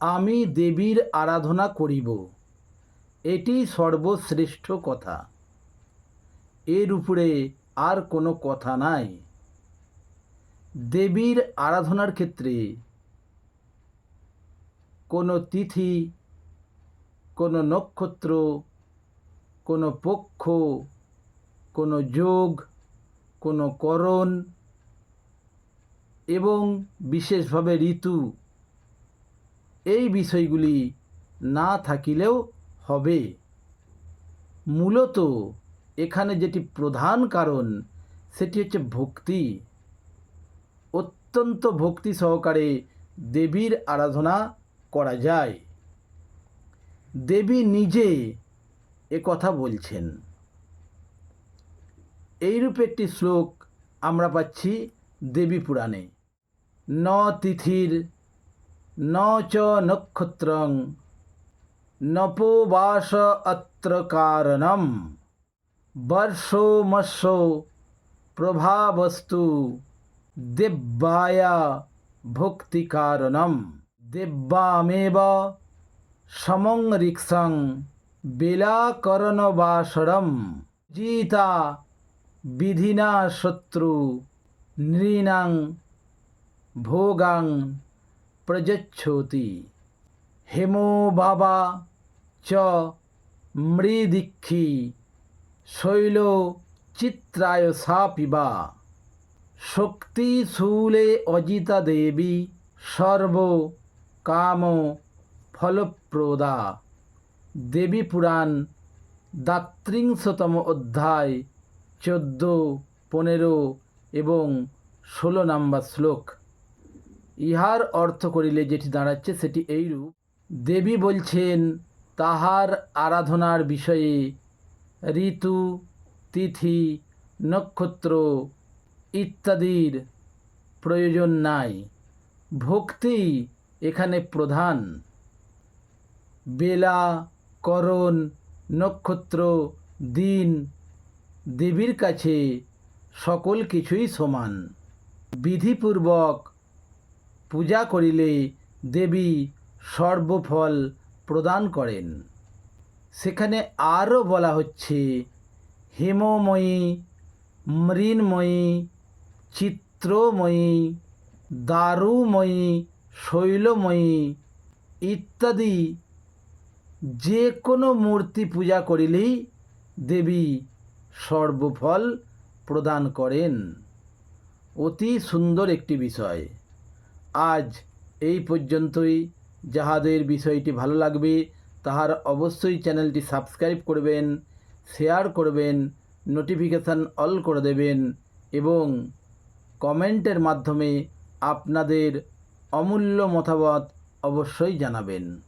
আমি দেবীর আরাধনা করিব। এটি সর্বশ্রেষ্ঠ কথা। এর উপরে আর কোনো কথা নাই। দেবীর আরাধনার ক্ষেত্রে কোনো তিথি, কোনো নক্ষত্র, কোনো পক্ষ, কোনো যোগ, কোনো করণ এবং বিশেষভাবে ঋতু এই বিষয়গুলি না থাকিলেও হবে। মূলত এখানে যেটি প্রধান কারণ, সেটি হচ্ছে ভক্তি। অত্যন্ত ভক্তি সহকারে দেবীর আরাধনা করা যায়। দেবী নিজে এ কথা বলছেন। এইরূপে একটি শ্লোক আমরা পাচ্ছি দেবী পুরাণে। ন তিথির ন নক্ষত্রং। নপোবাস অত্র কারণম। বর্ষোমস্য প্রভাবস্তু দেব্যায়া ভক্তি কারণম। দেব্যামেব সমং ঋক্ষং বেলাকরণবাসরম। জিতা বিধিনা শত্রু নৃণাং ভোগাং প্রযচ্ছতি হেমো বাবা চ মৃদিক্ষি। শৈল চিত্রায় সা পিবা শক্তিশূলে অজিতা দেবী। সর্ব কাম ফলপ্রদা। দেবী পুরাণ, দাত্রিংশতম অধ্যায়, চোদ্দ, পনেরো এবং ষোলো নম্বর শ্লোক। ইহার অর্থ করিলে যেটি দাঁড়াচ্ছে সেটি এইরূপ। দেবী বলছেন, তাহার আরাধনার বিষয়ে ঋতু, তিথি, নক্ষত্র ইত্যাদির প্রয়োজন নাই। ভক্তি এখানে প্রধান। বেলা, করণ, নক্ষত্র, দিন, দেবীর কাছে সকল কিছুই সমান। বিধিপূর্বক পূজা করিলে দেবী সর্বফল প্রদান করেন। সেখানে আরও বলা হচ্ছে, হেমময়ী, মৃন্ময়ী, চিত্রময়ী, দারুময়ী, শৈলময়ী ইত্যাদি যে কোনো মূর্তি পূজা করিলেই দেবী সর্বফল প্রদান করেন। অতি সুন্দর একটি বিষয়। আজ এই পর্যন্তই। যাহাদের বিষয়টি ভালো লাগবে, তাহার অবশ্যই চ্যানেলটি সাবস্ক্রাইব করবেন, শেয়ার করবেন, নোটিফিকেশান অল করে দেবেন এবং কমেন্টের মাধ্যমে আপনাদের অমূল্য মতামত অবশ্যই জানাবেন।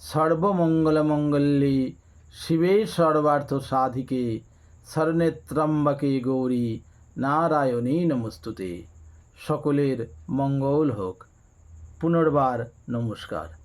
সর্বমঙ্গলমঙ্গল্যে শিবে সর্বার্থ সাধিকে শরণেত্রম্বকে গৌরী নারায়ণী নমস্তুতে। সকলের মঙ্গল হোক। পুনর্বার নমস্কার।